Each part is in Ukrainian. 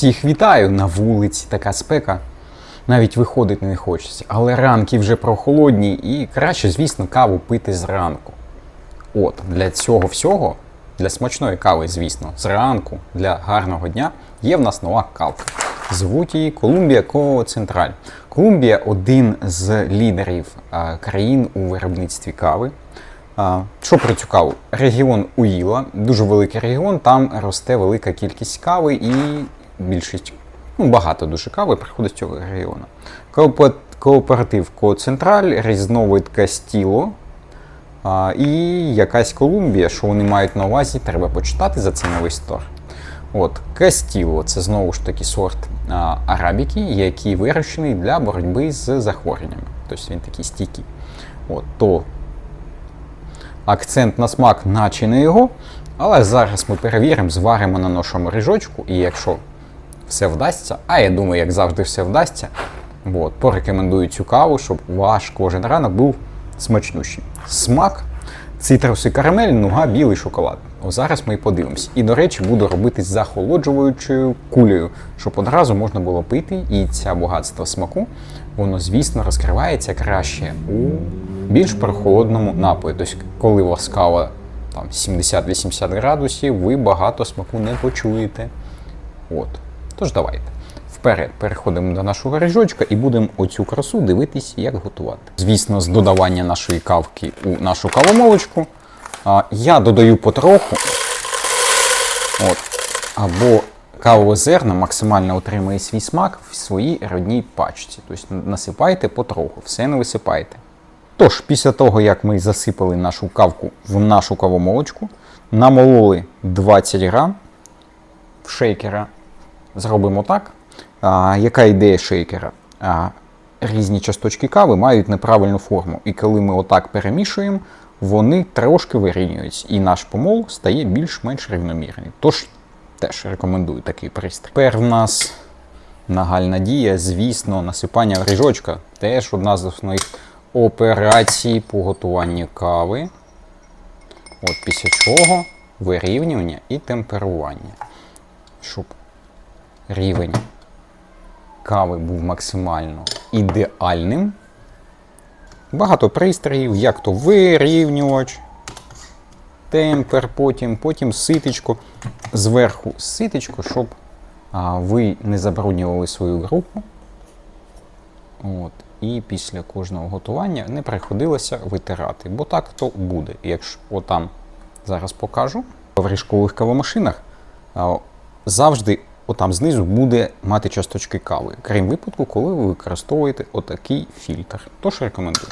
Всіх вітаю на вулиці, така спека. Навіть виходити не хочеться. Але ранки вже прохолодні і краще, звісно, каву пити зранку. От, для цього всього, для смачної кави, звісно, зранку, для гарного дня є в нас нова кавка. Звуть її Колумбія Коо Централь. Колумбія один з лідерів країн у виробництві кави. Що про цю каву? Регіон Уїла, дуже великий регіон, там росте велика кількість кави і більшість, ну багато дуже кави приходить з цього регіону. Коопе- Кооператив Коцентраль, різновид Кастіло а, і якась Колумбія, що вони мають на увазі, треба почитати за цей новий стор. От, Кастіло це знову ж таки сорт а, арабіки, який вирощений для боротьби з захворюваннями. Тобто він такий стійкий. От, то акцент на смак, наче не його. Але зараз ми перевіримо, зваримо на нашому ріжочку, і якщо все вдасться, а я думаю, як завжди, все вдасться, от, порекомендую цю каву, щоб ваш кожен ранок був смачнющий. Смак, цитруси карамель, нуга, білий шоколад. О, зараз ми і подивимось. І, до речі, буду робити з захолоджуючою кулею, щоб одразу можна було пити, і ця багатство смаку, воно, звісно, розкривається краще у більш прохолодному напої. Тобто, коли у вас кава там 70-80 градусів, ви багато смаку не почуєте. От. Тож давайте. Вперед переходимо до нашого ріжочка і будемо оцю красу дивитись, як готувати. Звісно, з додавання нашої кавки у нашу кавомолочку. Я додаю потроху. От. Або кавове зерно максимально отримує свій смак в своїй родній пачці. Тобто насипайте потроху, все не висипайте. Тож, після того, як ми засипали нашу кавку в нашу кавомолочку, намололи 20 грам в шейкера. Зробимо так. А, яка ідея шейкера? А, різні часточки кави мають неправильну форму. І коли ми отак перемішуємо, вони трошки вирівнюються. І наш помол стає більш-менш рівномірний. Тож теж рекомендую такий пристрій. Тепер в нас нагальна дія, звісно, насипання ріжочка. Теж одна з основних операцій по готуванню кави. От після чого вирівнювання і темперування. Щоб рівень кави був максимально ідеальним. Багато пристроїв, як то вирівнювач, темпер, потім, потім ситечко, зверху ситечко, щоб а, ви не забруднювали свою групу. От. І після кожного готування не приходилося витирати, бо так то буде. Якщо отам зараз покажу, в ріжкових кавомашинах завжди отам знизу буде мати часточки кави, крім випадку, коли ви використовуєте отакий фільтр. Тож рекомендую.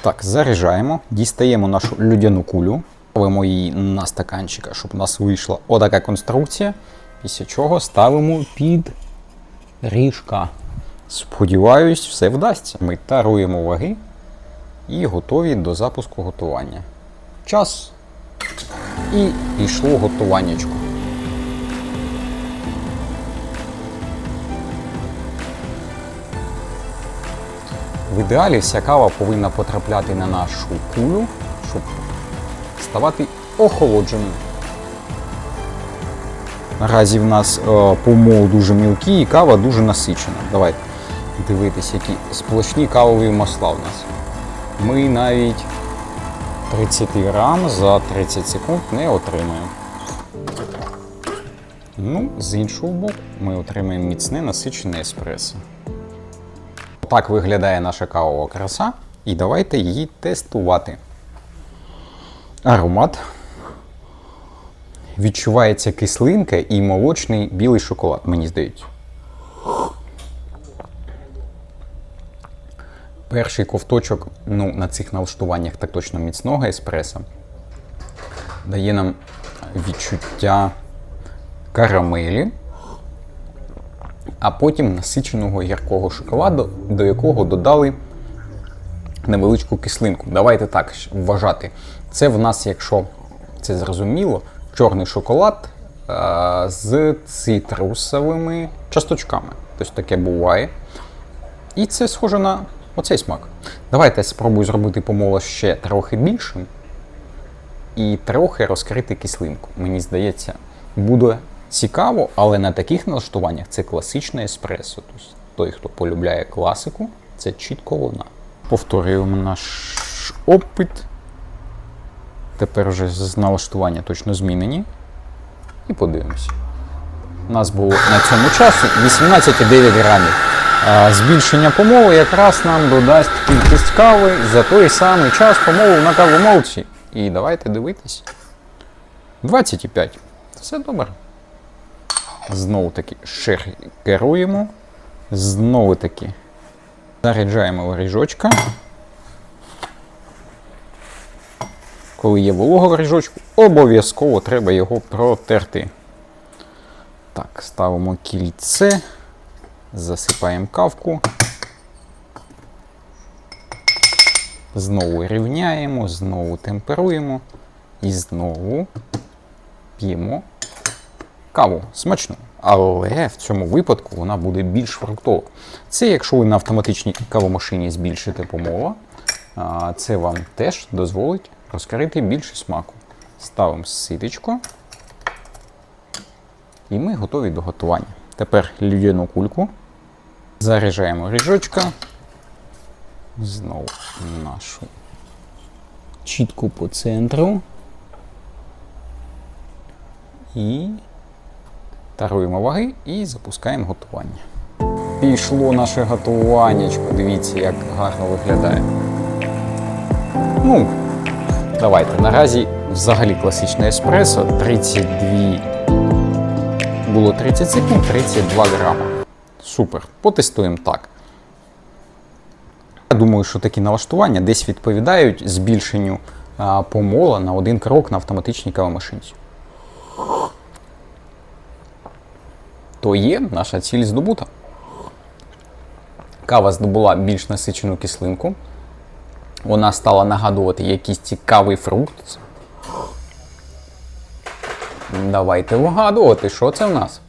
Так, заряджаємо, дістаємо нашу людяну кулю, ставимо її на стаканчика, щоб у нас вийшла отака конструкція. Після чого ставимо під ріжка. Сподіваюсь, все вдасться. Ми таруємо ваги і готові до запуску готування. Час. І пішло готуваннячко. В ідеалі вся кава повинна потрапляти на нашу кулю, щоб ставати охолодженою. Наразі в нас е, помол дуже мілкий і кава дуже насичена. Давайте дивитися, які сплошні кавові масла у нас. Ми навіть 30 грам за 30 секунд не отримаємо. Ну, з іншого боку, ми отримаємо міцне насичене еспресо. Так виглядає наша кавова краса, і давайте її тестувати. Аромат. Відчувається кислинка і молочний білий шоколад, мені здається. Перший ковточок ну, на цих налаштуваннях так точно міцного еспресо дає нам відчуття карамелі, а потім насиченого гіркого шоколаду, до якого додали невеличку кислинку. Давайте так вважати. Це в нас, якщо це зрозуміло, чорний шоколад е, з цитрусовими часточками. Тобто таке буває. І це схоже на оцей смак. Давайте спробую зробити помоло ще трохи більшим і трохи розкрити кислинку. Мені здається, буде цікаво, але на таких налаштуваннях це класичне еспресо. Тобто той, хто полюбляє класику, це чітко вона. Повторюємо наш опит. Тепер вже з налаштування точно змінені. І подивимося. У нас було на цьому часу 18,9 грамів. Збільшення помолу якраз нам додасть кількість кави за той самий час помолу на кавомолці. І давайте дивитись. 25. Все добре. Знову таки шеркеруємо. Знову таки заряджаємо воріжочка. Коли є волога в ріжочку, обов'язково треба його протерти. Так, ставимо кільце, засипаємо кавку. Знову рівняємо, знову темперуємо і знову п'ємо каву смачну. Але в цьому випадку вона буде більш фруктова. Це якщо ви на автоматичній кавомашині збільшите помола, це вам теж дозволить розкрити більше смаку. Ставимо ситечко. І ми готові до готування. Тепер людяну кульку. Заряджаємо ріжочка. Знову нашу чітку по центру. І таруємо ваги і запускаємо готування. Пішло наше готуваннячко. Дивіться, як гарно виглядає. Ну, давайте. Наразі взагалі класичне еспресо 32 було 30 секунд, 32 грама. Супер. Потестуємо так. Я думаю, що такі налаштування десь відповідають збільшенню помола на один крок на автоматичній кавомашинці. То є наша ціль здобута. Кава здобула більш насичену кислинку. Вона стала нагадувати якийсь цікавий фрукт. Давайте вгадувати, що це в нас.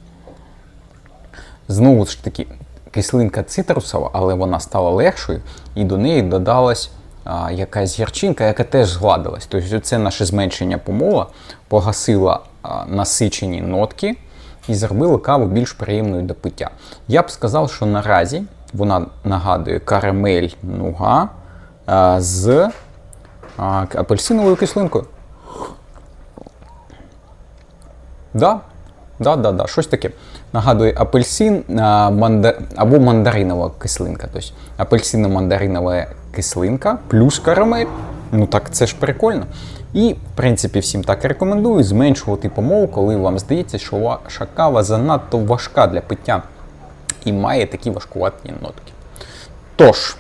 Знову ж таки, кислинка цитрусова, але вона стала легшою, і до неї додалась а, якась гірчинка, яка теж згладилась. Тобто це наше зменшення помола погасило а, насичені нотки і зробило каву більш приємною до пиття. Я б сказав, що наразі вона нагадує карамель нуга з апельсиновою кислинкою. Да, да, да, да, щось таке. Нагадує апельсин манда... або мандаринова кислинка. Тобто апельсино-мандаринова кислинка плюс карамель. Ну так це ж прикольно. І, в принципі, всім так рекомендую зменшувати помолу, коли вам здається, що ваша кава занадто важка для пиття і має такі важкуваті нотки. Тож,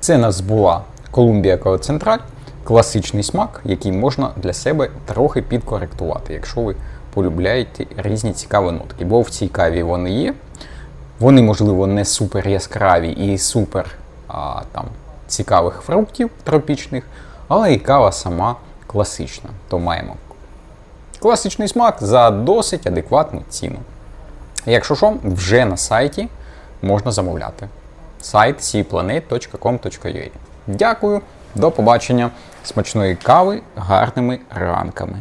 це нас була Колумбія Кава Централь, класичний смак, який можна для себе трохи підкоректувати, якщо ви полюбляєте різні цікаві нотки. Бо в цій каві вони є. Вони, можливо, не супер яскраві і супер а, там, цікавих фруктів тропічних, але і кава сама класична. То маємо класичний смак за досить адекватну ціну. Якщо що, вже на сайті можна замовляти. Сайт cplanet.com.ua Дякую, до побачення, смачної кави, гарними ранками.